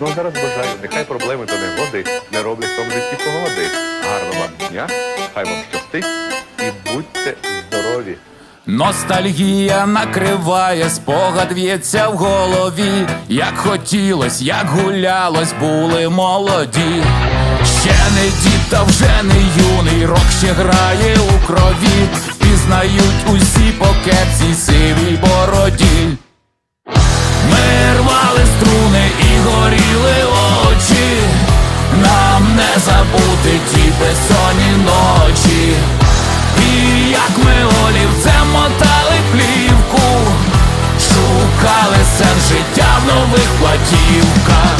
Ну зараз бажаю, нехай проблеми та негоди не роблять в тому житті погоди. Гарного вам дня, хай вам щастить і будьте здорові. Ностальгія накриває, спогад в'ється в голові. Як хотілось, як гулялось, були молоді. Ще не дід, та вже не юний, рок ще грає у крові. Пізнають усі по сивій шукали життя в нових платівках.